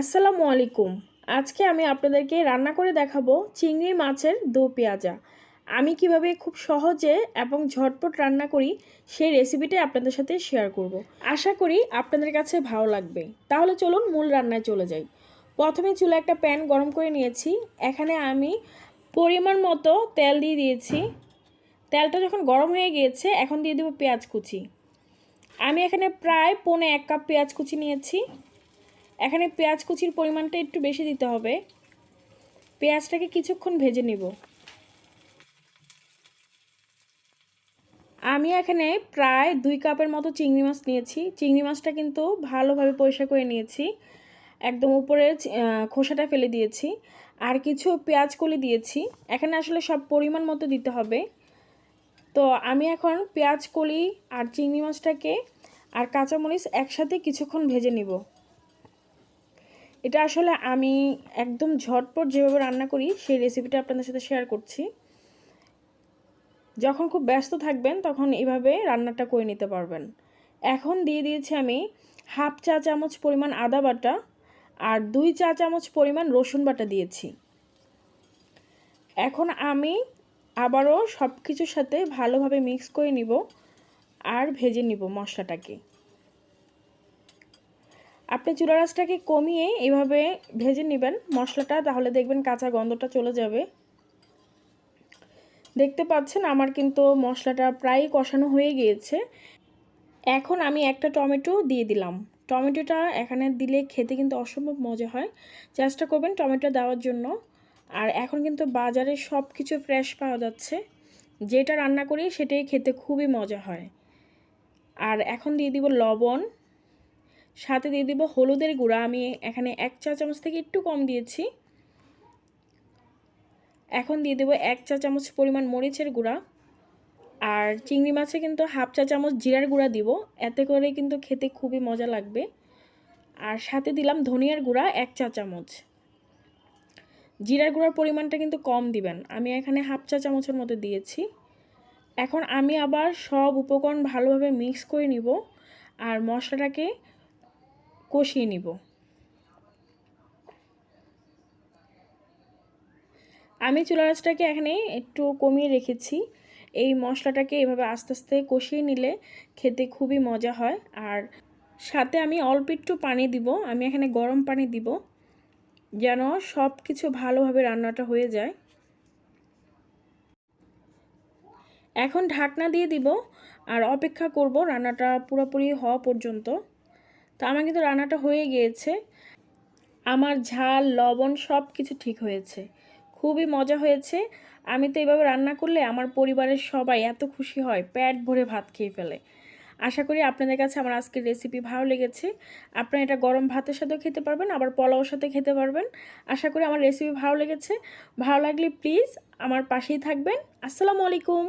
আসসালামু আলাইকুম। আজকে আমি আপনাদেরকে রান্না করে দেখাবো চিংড়ি মাছের দো পেঁয়াজা। আমি কীভাবে খুব সহজে এবং ঝটপট রান্না করি সেই রেসিপিটাই আপনাদের সাথে শেয়ার করব। আশা করি আপনাদের কাছে ভালো লাগবে। তাহলে চলুন মূল রান্নায় চলে যাই। প্রথমে চুলে একটা প্যান গরম করে নিয়েছি। এখানে আমি পরিমাণ মতো তেল দিয়ে দিয়েছি। তেলটা যখন গরম হয়ে গিয়েছে, এখন দিয়ে দেবো পেঁয়াজ কুচি। আমি এখানে প্রায় পৌনে এক কাপ পেঁয়াজ কুচি নিয়েছি। এখানে পেঁয়াজ কুচির পরিমাণটা একটু বেশি দিতে হবে। পেঁয়াজটাকে কিছুক্ষণ ভেজে নিব। আমি এখানে প্রায় দুই কাপের মতো চিংড়ি মাছ নিয়েছি। চিংড়ি মাছটা কিন্তু ভালোভাবে পরিষ্কার করে নিয়েছি। একদম উপরের খোসাটা ফেলে দিয়েছি। আর কিছু পেঁয়াজ কলি দিয়েছি। এখানে আসলে সব পরিমাণ মতো দিতে হবে। তো আমি এখন পেঁয়াজ কলি আর চিংড়ি মাছটাকে আর কাঁচামরিচ একসাথে কিছুক্ষণ ভেজে নিব। এটা আসলে আমি একদম ঝটপট যেভাবে রান্না করি, সেই রেসিপিটা আপনাদের সাথে শেয়ার করছি। যখন খুব ব্যস্ত থাকবেন, তখন এভাবে রান্নাটা করে নিতে পারবেন। এখন দিয়ে দিয়েছি আমি হাফ চা চামচ পরিমাণ আদা বাটা আর দুই চা চামচ পরিমাণ রসুন বাটা দিয়েছি। এখন আমি আবারও সব কিছুর সাথে ভালোভাবে মিক্স করে নিব আর ভেজে নিব মশলাটাকে। আপনি চুলা রাসটাকে কমিয়ে এইভাবে ভেজে নেবেন মশলাটা, তাহলে দেখবেন কাঁচা গন্ধটা চলে যাবে। দেখতে পাচ্ছেন আমার কিন্তু মশলাটা প্রায় কষানো হয়ে গিয়েছে। এখন আমি একটা টমেটো দিয়ে দিলাম। টমেটোটা এখানে দিলে খেতে কিন্তু অসম্ভব মজা হয়। চেষ্টা করবেন টমেটো দেওয়ার জন্য। আর এখন কিন্তু বাজারে সব কিছু ফ্রেশ পাওয়া যাচ্ছে। যেটা রান্না করি সেটাই খেতে খুবই মজা হয়। আর এখন দিয়ে দিব লবণ। সাথে দিয়ে দিব হলুদের গুঁড়া। আমি এখানে এক চা চামচ থেকে একটু কম দিয়েছি। এখন দিয়ে দেবো এক চা চামচ পরিমাণ মরিচের গুঁড়া। আর চিংড়ি মাছে কিন্তু হাফ চা চামচ জিরার গুঁড়া দিব। এতে করে কিন্তু খেতে খুবই মজা লাগবে। আর সাথে দিলাম ধনিয়ার গুঁড়া এক চা চামচ। জিরার গুঁড়ার পরিমাণটা কিন্তু কম দিবেন। আমি এখানে হাফ চা চামচের মতো দিয়েছি। এখন আমি আবার সব উপকরণ ভালোভাবে মিক্স করে নিব। আর মশলাটাকে কষিয়ে নিব। আমি চুলা রাসটাকে এখানে একটু কমিয়ে রেখেছি। এই মশলাটাকে এভাবে আস্তে আস্তে কষিয়ে নিলে খেতে খুবই মজা হয়। আর সাথে আমি অল্প একটু পানি দিব। আমি এখানে গরম পানি দিব যেন সব কিছু ভালোভাবে রান্নাটা হয়ে যায়। এখন ঢাকনা দিয়ে দিব। আর অপেক্ষা করব রান্নাটা পুরোপুরি হওয়া পর্যন্ত। তো আমার কিন্তু রান্নাটা হয়ে গিয়েছে। আমার ঝাল, লবণ সব কিছু ঠিক হয়েছে। খুবই মজা হয়েছে। আমি তো এইভাবে রান্না করলে আমার পরিবারের সবাই এত খুশি হয় প্যাট ভরে ভাত খেয়ে ফেলে। আশা করি আপনাদের কাছে আমার আজকের রেসিপি ভালো লেগেছে। আপনারা এটা গরম ভাতের সাথেও খেতে পারবেন, আবার পোলাওর সাথে খেতে পারবেন। আশা করি আমার রেসিপি ভালো লেগেছে। ভালো লাগলে প্লিজ আমার পাশেই থাকবেন। আসসালামু আলাইকুম।